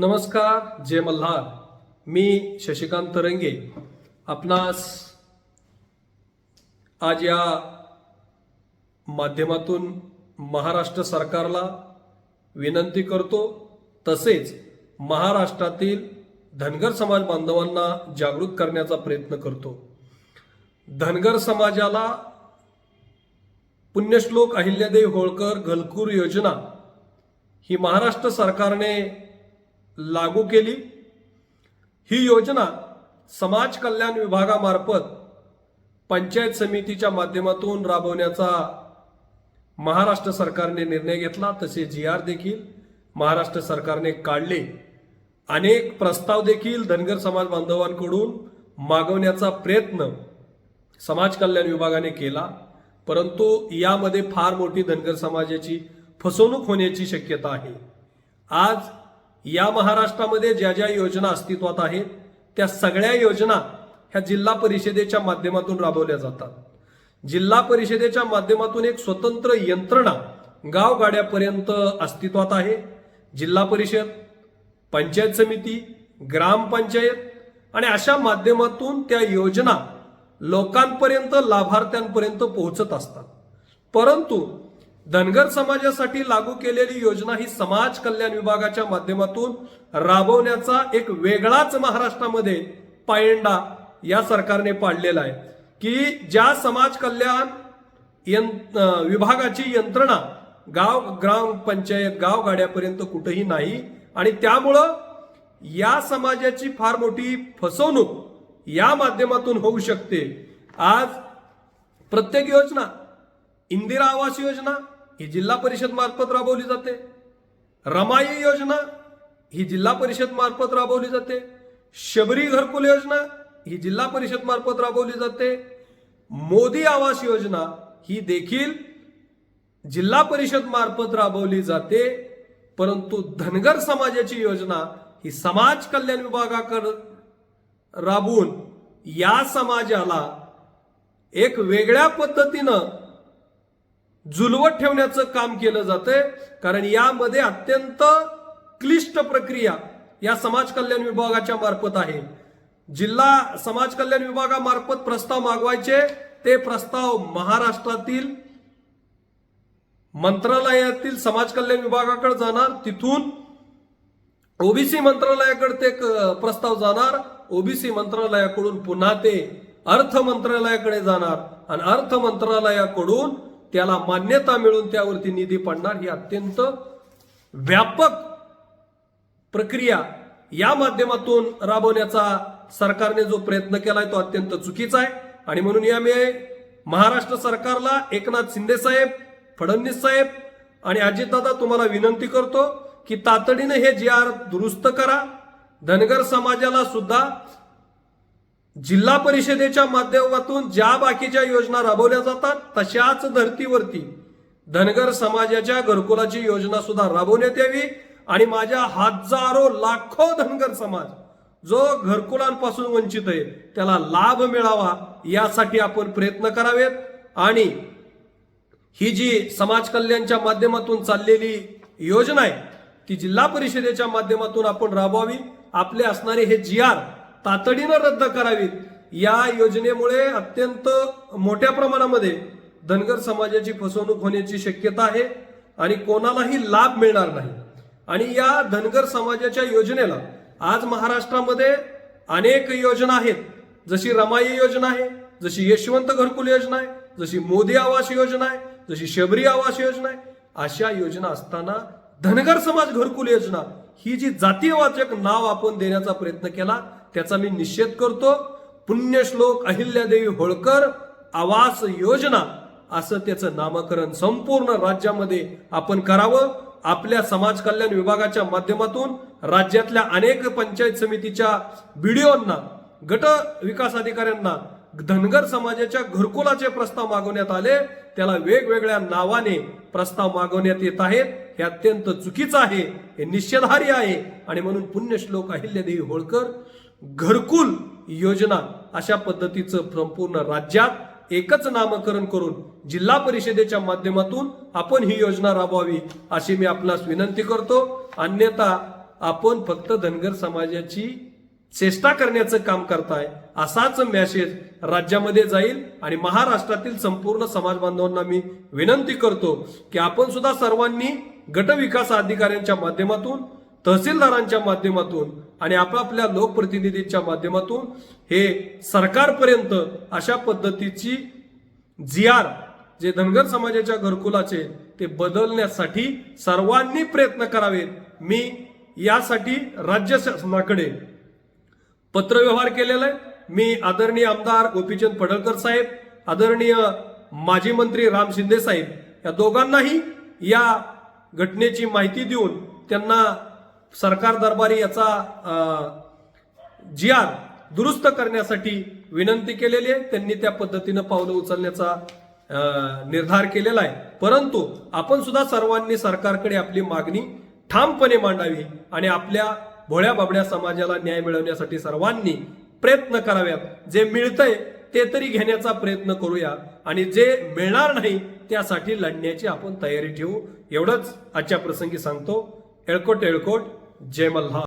नमस्कार जय मल्हार. मी शशिकांत तरंगे. आपणास आज या माध्यमातून महाराष्ट्र सरकारला विनंती करतो तसेच महाराष्ट्रातील धनगर समाज बांधवांना जागृत करण्याचा प्रयत्न करतो. धनगर समाजाला पुण्यश्लोक अहिल्यादेवी होळकर गलकूर योजना ही महाराष्ट्र सरकारने लागू केली. ही योजना समाज कल्याण विभागामार्फत पंचायत समितीच्या माध्यमातून राबवण्याचा महाराष्ट्र सरकारने निर्णय घेतला. तसे जी आर देखील महाराष्ट्र सरकारने काढले. अनेक प्रस्ताव देखील धनगर समाज बांधवांकडून मागवण्याचा प्रयत्न समाज कल्याण विभागाने केला. परंतु यामध्ये फार मोठी धनगर समाजाची फसवणूक होण्याची शक्यता आहे. आज या महाराष्ट्रामध्ये ज्या ज्या योजना अस्तित्वात आहेत त्या सगळ्या योजना ह्या जिल्हा परिषदेच्या माध्यमातून राबवल्या जातात. जिल्हा परिषदेच्या माध्यमातून एक स्वतंत्र यंत्रणा गावगाड्यापर्यंत अस्तित्वात आहे. जिल्हा परिषद पंचायत समिती ग्रामपंचायत आणि अशा माध्यमातून त्या योजना लोकांपर्यंत लाभार्थ्यांपर्यंत पोहोचत असतात. परंतु धनगर समाजासाठी लागू केलेली योजना ही समाज कल्याण विभागाच्या माध्यमातून राबवण्याचा एक वेगळाच महाराष्ट्रामध्ये पायंडा या सरकारने पाडलेला आहे. की ज्या समाज कल्याण यंत्र विभागाची यंत्रणा गाव ग्रामपंचायत गाव गाड्यापर्यंत कुठेही नाही आणि त्यामुळं या समाजाची फार मोठी फसवणूक या माध्यमातून होऊ शकते. आज प्रत्येक योजना इंदिरा आवास योजना ही जिल्हा परिषद मार्फत राबवली जाते. रमाई योजना ही जिल्हा परिषद मार्फत राबवली जाते. शबरी घरकुल योजना ही जिल्हा परिषद मार्फत राबवली जाते. मोदी आवास योजना ही देखील जिल्हा परिषद मार्फत राबवली जाते. परंतु धनगर समाजाची योजना ही समाज कल्याण विभागाकड राबवून या समाजाला एक वेगळ्या पद्धतीनं जुलवत ठेवण्याचं काम केलं जातंय. कारण यामध्ये अत्यंत क्लिष्ट प्रक्रिया या समाज कल्याण विभागाच्या मार्फत आहे. जिल्हा समाज कल्याण विभागामार्फत प्रस्ताव मागवायचे ते प्रस्ताव महाराष्ट्रातील मंत्रालयातील समाज कल्याण विभागाकडे जाणार. तिथून ओबीसी मंत्रालयाकडे ते प्रस्ताव जाणार. ओबीसी मंत्रालयाकडून पुन्हा ते अर्थ मंत्रालयाकडे जाणार. आणि अर्थ मंत्रालयाकडून त्याला मान्यता मिळून त्यावरती निधी पडणार. ही अत्यंत व्यापक प्रक्रिया या माध्यमातून राबवण्याचा सरकारने जो प्रयत्न केलाय तो अत्यंत चुकीचा आहे. आणि म्हणून या मी महाराष्ट्र सरकारला एकनाथ शिंदे साहेब फडणवीस साहेब आणि अजितदादा तुम्हाला विनंती करतो की तातडीने हे जी आर दुरुस्त करा. धनगर समाजाला सुद्धा जिल्हा परिषदेच्या माध्यमातून ज्या बाकीच्या योजना राबवल्या जातात तशाच धर्तीवरती धनगर समाजाच्या घरकुलाची योजना सुद्धा राबवण्यात यावी आणि माझ्या हजारो लाखो धनगर समाज जो घरकुलांपासून वंचित आहे त्याला लाभ मिळावा यासाठी आपण प्रयत्न करावेत. आणि ही जी समाज कल्याणच्या माध्यमातून चाललेली योजना आहे ती जिल्हा परिषदेच्या माध्यमातून आपण राबवावी. आपले असणारे हे जी आर तातडीनं रद्द करावीत. या योजनेमुळे अत्यंत मोठ्या प्रमाणामध्ये धनगर समाजाची फसवणूक होण्याची शक्यता आहे आणि कोणालाही लाभ मिळणार नाही. आणि या धनगर समाजाच्या योजनेला आज महाराष्ट्रामध्ये अनेक योजना आहेत. जशी रमाई योजना आहे जशी यशवंत घरकुल योजना आहे जशी मोदी आवास योजना आहे जशी शबरी आवास योजना आहे अशा योजना असताना धनगर समाज घरकुल योजना ही जी जातीयवाचक नाव आपण देण्याचा प्रयत्न केला त्याचा मी निषेध करतो. पुण्यश्लोक अहिल्यादेवी होळकर आवास योजना असं त्याचं नामकरण संपूर्ण राज्यामध्ये आपण करावं. आपल्या समाज कल्याण विभागाच्या माध्यमातून राज्यातल्या अनेक पंचायत समितीच्या बीडीओंना गट विकास अधिकाऱ्यांना धनगर समाजाच्या घरकुलाचे प्रस्ताव मागवण्यात आले. त्याला वेगवेगळ्या नावाने प्रस्ताव मागवण्यात येत आहेत. हे अत्यंत चुकीचं आहे. हे निषेधार्ह आहे. आणि म्हणून पुण्यश्लोक अहिल्यादेवी होळकर घरकुल योजना अशा पद्धतीचं संपूर्ण राज्यात एकच नामकरण करून जिल्हा परिषदेच्या माध्यमातून आपण ही योजना राबवावी अशी मी आपणास विनंती करतो. अन्यथा आपण फक्त धनगर समाजाची चेष्टा करण्याचं काम करताय असाच मेसेज राज्यामध्ये जाईल आणि महाराष्ट्रातील संपूर्ण समाज बांधवांना मी विनंती करतो की आपण सुद्धा सर्वांनी गटविकास अधिकाऱ्यांच्या माध्यमातून तहसीलदारांच्या माध्यमातून आणि आपापल्या लोकप्रतिनिधींच्या माध्यमातून हे सरकारपर्यंत अशा पद्धतीची जी आर जे धनगर समाजाच्या घरकुलाचे ते बदलण्यासाठी सर्वांनी प्रयत्न करावेत. मी यासाठी राज्य शासनाकडे पत्रव्यवहार केलेला आहे. मी आदरणीय आमदार गोपीचंद पडळकर साहेब आदरणीय माजी मंत्री राम शिंदे साहेब या दोघांनाही या घटनेची माहिती देऊन त्यांना सरकार दरबारी याचा जी आर दुरुस्त करण्यासाठी विनंती केलेली आहे. त्यांनी त्या पद्धतीनं पावलं उचलण्याचा निर्धार केलेला आहे. परंतु आपण सुद्धा सर्वांनी सरकारकडे आपली मागणी ठामपणे मांडावी आणि आपल्या भोळ्या बाबड्या समाजाला न्याय मिळवण्यासाठी सर्वांनी प्रयत्न कराव्यात. जे मिळतंय ते तरी घेण्याचा प्रयत्न करूया आणि जे मिळणार नाही त्यासाठी लढण्याची आपण तयारी ठेवू. एवढंच आजच्या प्रसंगी सांगतो. एळकोट एळकोट. जय मल्हार.